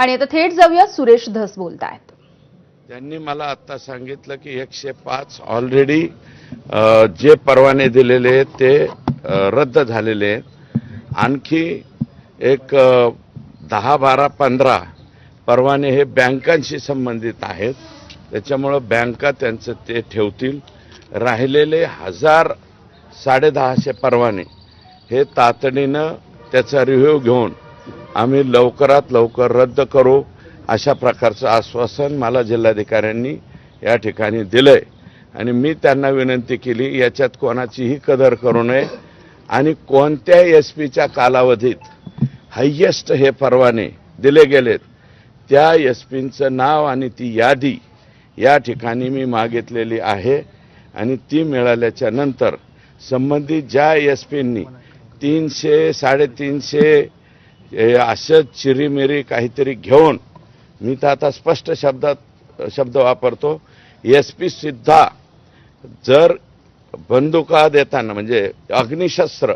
आणि आता थेट जाऊया सुरेश धस आहेत त्यांनी मला आता सांगितलं की एकशे पाच ऑलरेडी जे परवाने दिलेले आहेत ते रद्द झालेले आहेत. आणखी एक दहा बारा पंधरा परवाने हे बँकांशी संबंधित आहेत. त्याच्यामुळं बँका त्यांचं ते ठेवतील. राहिलेले हजार साडेदहाशे परवाने हे तातडीनं त्याचा रिव्ह्यू घेऊन आम्ही लवकरात लवकर रद्द करू. अशा प्रकारचं आश्वासन मला जिल्हाधिकाऱ्यांनी या ठिकाणी दिलंय. आणि मी त्यांना विनंती केली याच्यात कोणाचीही कदर करू नये. आणि कोणत्या एस पीच्या कालावधीत हायेस्ट हे परवाने दिले गेलेत त्या एस पींचं नाव आणि ती यादी या ठिकाणी मी मागितलेली आहे. आणि ती मिळाल्याच्या नंतर संबंधित ज्या एस पींनी तीनशे साडेतीनशे असं चिरीमिरी काहीतरी घेऊन मी तर आता स्पष्ट शब्दात शब्द वापरतो. एस पी सुद्धा जर बंदुका देताना म्हणजे अग्निशस्त्र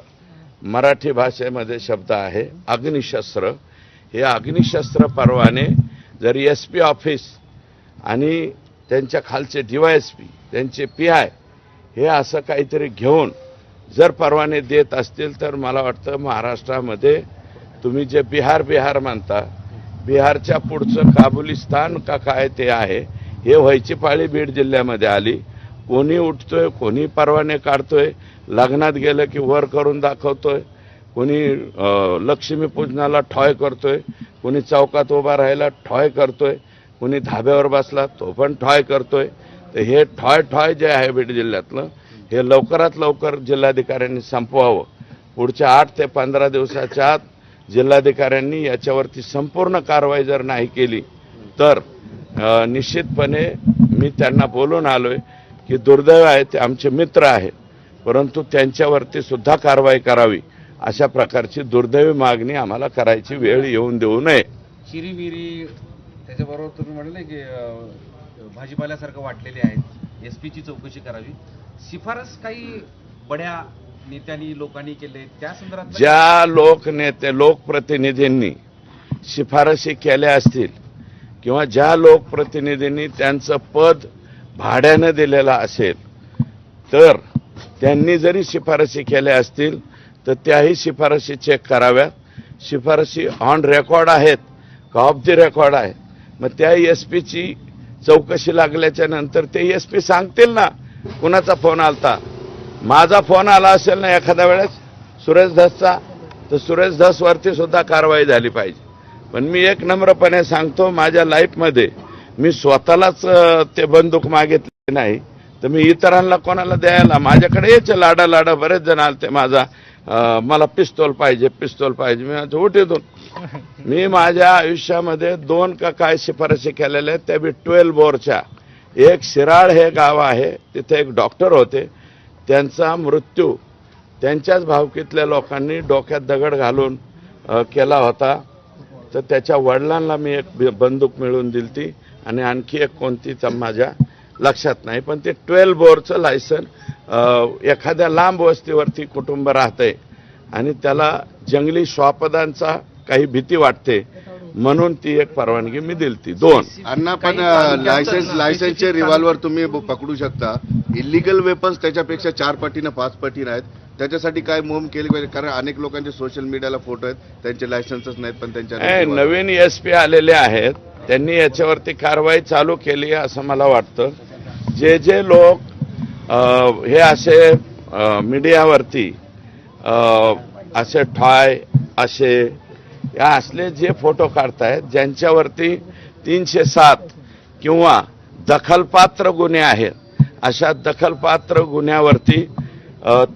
मराठी भाषेमध्ये शब्द आहे अग्निशस्त्र. हे अग्निशस्त्र परवाने जर एस पी ऑफिस आणि त्यांच्या खालचे डीवायएसपी त्यांचे पी आय हे असं काहीतरी घेऊन जर परवाने देत असतील तर मला वाटतं महाराष्ट्रामध्ये तुम्ही जे बिहार बिहार म्हणता बिहारच्या पुढचं काबुलिस्तान का काय ते आहे हे व्हायची पाळी बीड जिल्ह्यामध्ये आली. कोणी उठतोय कोणी परवाने काढतोय लग्नात गेलं की वर करून दाखवतोय कोणी लक्ष्मीपूजनाला ठॉय करतोय कोणी चौकात उभा राहायला ठॉय करतोय कोणी धाब्यावर बसला तो पण ठॉय करतोय. तर हे ठॉय ठॉय जे आहे बीड जिल्ह्यातलं हे लवकरात लवकर जिल्हाधिकाऱ्यांनी संपवावं. पुढच्या आठ ते पंधरा दिवसाच्या आत जिल्हाधिकाऱ्यांनी याच्यावरती संपूर्ण कारवाई जर नाही केली तर निश्चितपणे मी त्यांना बोलून आलोय की दुर्दैव आहे ते आमचे मित्र आहेत परंतु त्यांच्यावरती सुद्धा कारवाई करावी अशा प्रकारची दुर्दैवी मागणी आम्हाला करायची वेळ येऊन देऊ नये. चिरीमिरी त्याच्याबरोबर तुम्ही म्हणले की भाजीपाल्यासारखं वाटलेले आहेत एस पीची चौकशी करावी. शिफारस काही बड्या नेत्यांनी लोकांनी केले. त्या संदर्भात ज्या लोकनेते लोकप्रतिनिधींनी शिफारशी केल्या असतील किंवा ज्या लोकप्रतिनिधींनी त्यांचं पद भाड्यानं दिलेलं असेल तर त्यांनी जरी शिफारशी केल्या असतील तर त्याही शिफारशी चेक कराव्यात. शिफारशी ऑन रेकॉर्ड आहेत का ऑफ दी रेकॉर्ड आहे? मग त्या एस पीची चौकशी लागल्याच्या नंतर ते एस पी सांगतील ना कुणाचा फोन आलता? माझा फोन आला असेल ना एखाद्या वेळेस सुरेश धसचा तर सुरेश धसवरती सुद्धा कारवाई झाली पाहिजे. पण मी एक नम्रपणे सांगतो माझ्या लाईफमध्ये मी स्वतःलाच ते बंदूक मागितली नाही. तर मी इतरांना कोणाला द्यायला माझ्याकडे यायचे लाडा लाडा बरेच जण आलते माझा अं, मला पिस्तोल पाहिजे पिस्तोल पाहिजे मी उठीतून मी माझ्या आयुष्यामध्ये दोन का काय शिफारशी केलेल्या आहेत त्या बी ट्वेल्व बोरच्या एक शिराळ हे गाव आहे तिथे एक डॉक्टर होते. त्यांचा मृत्यू त्यांच्याच भावकीतल्या लोकांनी डोक्यात दगड घालून केला होता. तर त्याच्या वडिलांना मी एक बंदूक मिळवून दिलती आणि आणखी एक कोणती तर माझ्या लक्षात नाही. पण ते ट्वेल्व बोरचं लायसन एखाद्या लांब वस्तीवरती कुटुंब राहतंय आणि त्याला जंगली श्वापदांचा काही भीती वाटते. म्हणून ती एक परवानगी मी दिलती. दोन. अण्णा पण लायसन्स लायसन्सचे रिव्हॉल्वर तुम्ही पकडू शकता. इलिगल वेपन्स त्याच्यापेक्षा चार पटीनं पाच पटीनं आहेत. त्याच्यासाठी काय मोम केली पाहिजे? कारण अनेक लोकांचे सोशल मीडियाला फोटो आहेत. त्यांचे लायसन्सच नाहीत पण त्यांच्या नाही, नवीन एस पी आलेले आहेत. त्यांनी याच्यावरती कारवाई चालू केली आहे असं मला वाटतं. जे जे लोक हे असे मीडियावरती असे ठाय असे या असले जे फोटो काढतायत ज्यांच्यावरती तीनशे सात किंवा दखलपात्र गुन्हे आहेत अशा दखलपात्र गुन्ह्यावरती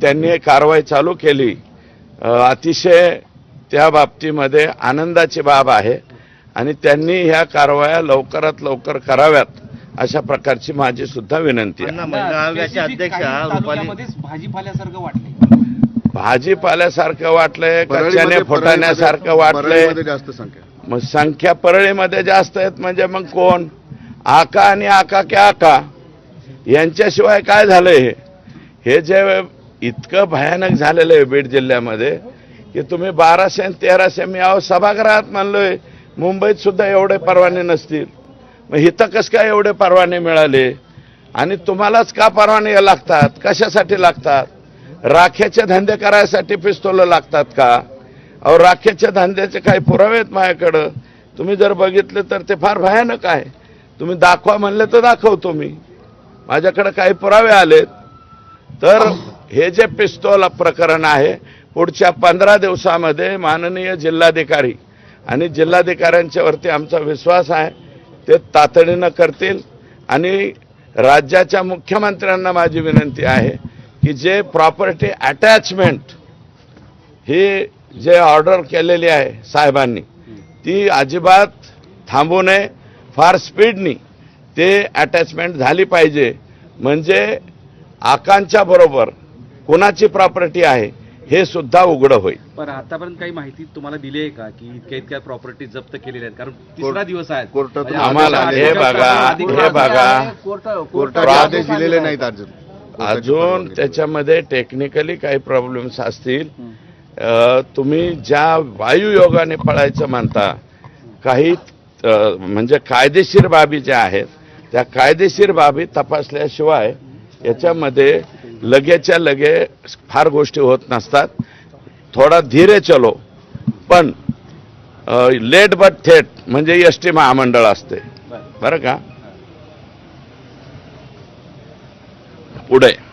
त्यांनी कारवाई चालू केली. अतिशय त्या बाबतीमध्ये आनंदाची बाब आहे आणि त्यांनी ह्या कारवाया लवकरात लवकर कराव्यात अशा प्रकारची माझी सुद्धा विनंती आहे. भाजीपाल्यासारखं वाटले भाजीपाल्यासारखं वाटलंय कच्च्याने फुटाण्यासारखं वाटलंय. परळीमध्ये जास्त संख्या मग संख्या परळीमध्ये जास्त आहेत म्हणजे मग कोण? आका आणि आका के आका. यांच्याशिवाय काय झालंय हे? हे जे इतकं भयानक झालेलं आहे बीड जिल्ह्यामध्ये की तुम्ही बाराशे आणि तेराशे मी अहो सभागृहात म्हणलोय मुंबईत सुद्धा एवढे परवाने नसतील. मग इथं कसं काय एवढे परवाने मिळाले? आणि तुम्हालाच का परवाने लागतात? कशासाठी लागतात? राख्याचे धंदे करायसाठी पिस्तोलं लागतात का? अहो राख्याच्या धंद्याचे काही पुरावे आहेत माझ्याकडं. तुम्ही जर बघितले तर ते फार भयानक आहे. तुम्ही दाखवा म्हणले तर दाखवतो मी. माझ्याकडे काही पुरावे आलेत. तर हे जे पिस्तोल प्रकरण आहे पुढच्या पंधरा दिवसामध्ये माननीय जिल्हाधिकारी आणि जिल्हाधिकाऱ्यांच्यावरती आमचा विश्वास आहे ते तातडीनं करतील आणि राज्याच्या मुख्यमंत्र्यांना माझी विनंती आहे की जे प्रॉपर्टी अटॅचमेंट ही जे ऑर्डर केलेली आहे साहेबांनी ती अजिबात थांबू नये फार स्पीडनी ते अटॅचमेंट झाली पाहिजे. म्हणजे आकांच्या बरोबर कुणाची प्रॉपर्टी आहे हे सुद्धा उघडं होईल. पण आतापर्यंत काही माहिती तुम्हाला दिली आहे का की इतक्या इतक्या प्रॉपर्टी जप्त केलेल्या आहेत? कारण तिसरा दिवस आहे. कोर्टातून म्हणजे आम्हाला हे. बघा हे बघा. कोर्टाचे आदेश दिलेले नाहीत अजून अजून त्याच्यामध्ये टेक्निकली काही प्रॉब्लेम्स असतील. तुम्ही ज्या वायुयोगाने पळायचं म्हणता काही म्हणजे कायदेशीर बाबी ज्या आहेत त्या कायदेशीर बाबी तपासल्याशिवाय याच्यामध्ये लगेच्या लगे फार गोष्टी होत नसतात. थोडा धीरे चलो. पण लेट बट थेट म्हणजे एस टी महामंडळ असते. बरं का? today.